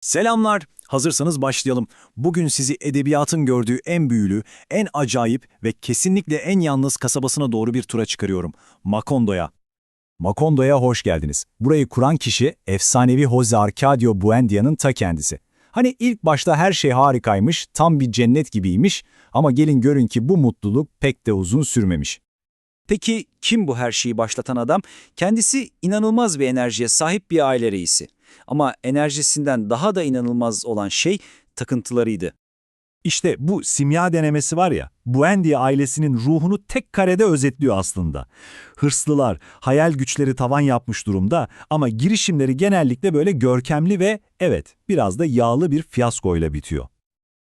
Selamlar. Hazırsanız başlayalım. Bugün sizi edebiyatın gördüğü en büyülü, en acayip ve kesinlikle en yalnız kasabasına doğru bir tura çıkarıyorum. Makondo'ya. Makondo'ya hoş geldiniz. Burayı kuran kişi efsanevi Jose Arcadio Buendia'nın ta kendisi. Hani ilk başta her şey harikaymış, tam bir cennet gibiymiş ama gelin görün ki bu mutluluk pek de uzun sürmemiş. Peki kim bu her şeyi başlatan adam? Kendisi inanılmaz bir enerjiye sahip bir aile reisi. Ama enerjisinden daha da inanılmaz olan şey takıntılarıydı. İşte bu simya denemesi var ya, Buendia ailesinin ruhunu tek karede özetliyor aslında. Hırslılar, hayal güçleri tavan yapmış durumda ama girişimleri genellikle böyle görkemli ve evet biraz da yağlı bir fiyaskoyla bitiyor.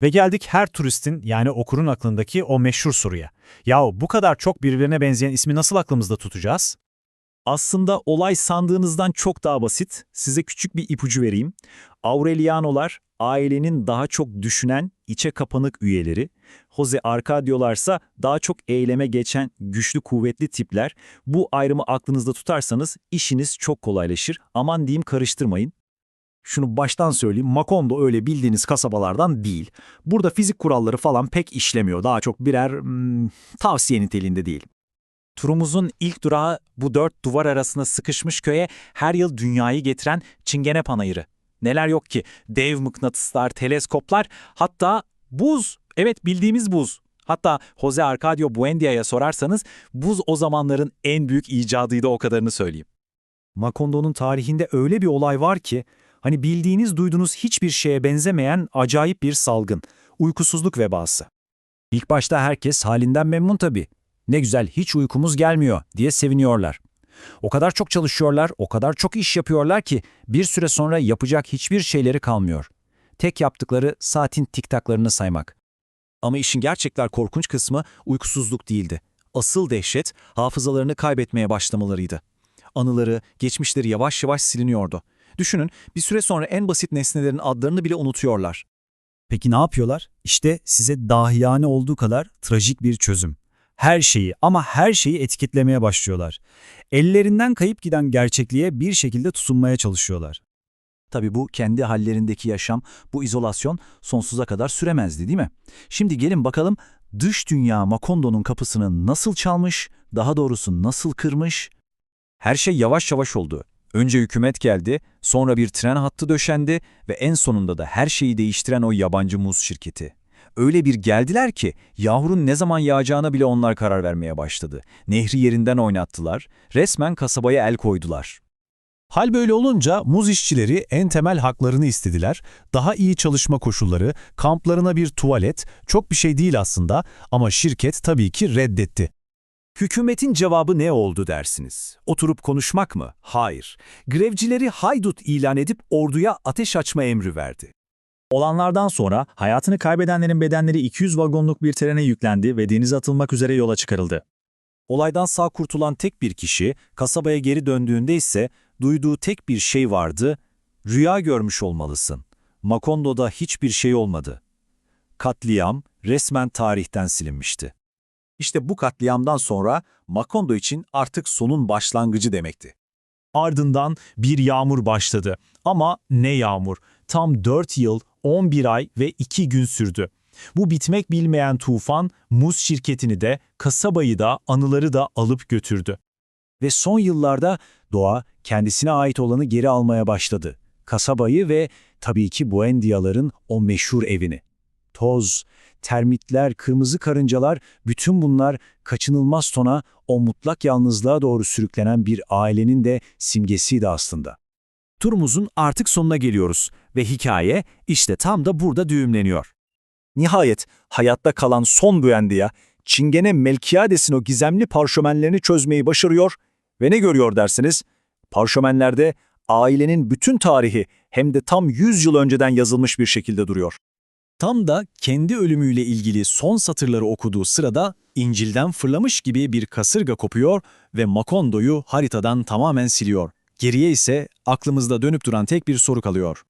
Ve geldik her turistin yani okurun aklındaki o meşhur soruya. Yahu bu kadar çok birbirine benzeyen ismi nasıl aklımızda tutacağız? Aslında olay sandığınızdan çok daha basit. Size küçük bir ipucu vereyim. Aurelianolar ailenin daha çok düşünen, içe kapanık üyeleri. Jose Arcadio'larsa daha çok eyleme geçen, güçlü kuvvetli tipler. Bu ayrımı aklınızda tutarsanız işiniz çok kolaylaşır. Aman diyeyim karıştırmayın. Şunu baştan söyleyeyim, Macondo öyle bildiğiniz kasabalardan değil. Burada fizik kuralları falan pek işlemiyor. Daha çok birer hmm, tavsiye niteliğinde değil. Turumuzun ilk durağı bu dört duvar arasında sıkışmış köye her yıl dünyayı getiren Çingene Panayırı. Neler yok ki? Dev mıknatıslar, teleskoplar, hatta buz. Evet bildiğimiz buz. Hatta Jose Arcadio Buendia'ya sorarsanız buz o zamanların en büyük icadıydı o kadarını söyleyeyim. Makondo'nun tarihinde öyle bir olay var ki, hani bildiğiniz duyduğunuz hiçbir şeye benzemeyen acayip bir salgın, uykusuzluk vebası. İlk başta herkes halinden memnun tabii. Ne güzel hiç uykumuz gelmiyor diye seviniyorlar. O kadar çok çalışıyorlar, o kadar çok iş yapıyorlar ki bir süre sonra yapacak hiçbir şeyleri kalmıyor. Tek yaptıkları saatin tiktaklarını saymak. Ama işin gerçekler korkunç kısmı uykusuzluk değildi. Asıl dehşet hafızalarını kaybetmeye başlamalarıydı. Anıları, geçmişleri yavaş yavaş siliniyordu. Düşünün bir süre sonra en basit nesnelerin adlarını bile unutuyorlar. Peki ne yapıyorlar? İşte size dahiyane olduğu kadar trajik bir çözüm. Her şeyi ama her şeyi etiketlemeye başlıyorlar. Ellerinden kayıp giden gerçekliğe bir şekilde tutunmaya çalışıyorlar. Tabii bu kendi hallerindeki yaşam, bu izolasyon sonsuza kadar süremezdi değil mi? Şimdi gelin bakalım dış dünya Makondo'nun kapısını nasıl çalmış, daha doğrusu nasıl kırmış? Her şey yavaş yavaş oldu. Önce hükümet geldi, sonra bir tren hattı döşendi ve en sonunda da her şeyi değiştiren o yabancı muz şirketi. Öyle bir geldiler ki yağmurun ne zaman yağacağına bile onlar karar vermeye başladı. Nehri yerinden oynattılar, resmen kasabaya el koydular. Hal böyle olunca muz işçileri en temel haklarını istediler. Daha iyi çalışma koşulları, kamplarına bir tuvalet, çok bir şey değil aslında ama şirket tabii ki reddetti. Hükümetin cevabı ne oldu dersiniz? Oturup konuşmak mı? Hayır. Grevcileri haydut ilan edip orduya ateş açma emri verdi. Olanlardan sonra hayatını kaybedenlerin bedenleri 200 vagonluk bir trene yüklendi ve denize atılmak üzere yola çıkarıldı. Olaydan sağ kurtulan tek bir kişi kasabaya geri döndüğünde ise duyduğu tek bir şey vardı. Rüya görmüş olmalısın. Makondo'da hiçbir şey olmadı. Katliam resmen tarihten silinmişti. İşte bu katliamdan sonra Makondo için artık sonun başlangıcı demekti. Ardından bir yağmur başladı. Ama ne yağmur? Tam 4 yıl, 11 ay ve 2 gün sürdü. Bu bitmek bilmeyen tufan, muz şirketini de, kasabayı da, anıları da alıp götürdü. Ve son yıllarda doğa kendisine ait olanı geri almaya başladı. Kasabayı ve tabii ki Buendia'ların o meşhur evini. Toz, termitler, kırmızı karıncalar, bütün bunlar kaçınılmaz tona o mutlak yalnızlığa doğru sürüklenen bir ailenin de simgesiydi aslında. Turumuzun artık sonuna geliyoruz ve hikaye işte tam da burada düğümleniyor. Nihayet hayatta kalan son Buendia, Çingene Melkiades'in o gizemli parşömenlerini çözmeyi başarıyor ve ne görüyor dersiniz? Parşömenlerde ailenin bütün tarihi hem de tam 100 yıl önceden yazılmış bir şekilde duruyor. Tam da kendi ölümüyle ilgili son satırları okuduğu sırada İncil'den fırlamış gibi bir kasırga kopuyor ve Makondo'yu haritadan tamamen siliyor. Geriye ise aklımızda dönüp duran tek bir soru kalıyor.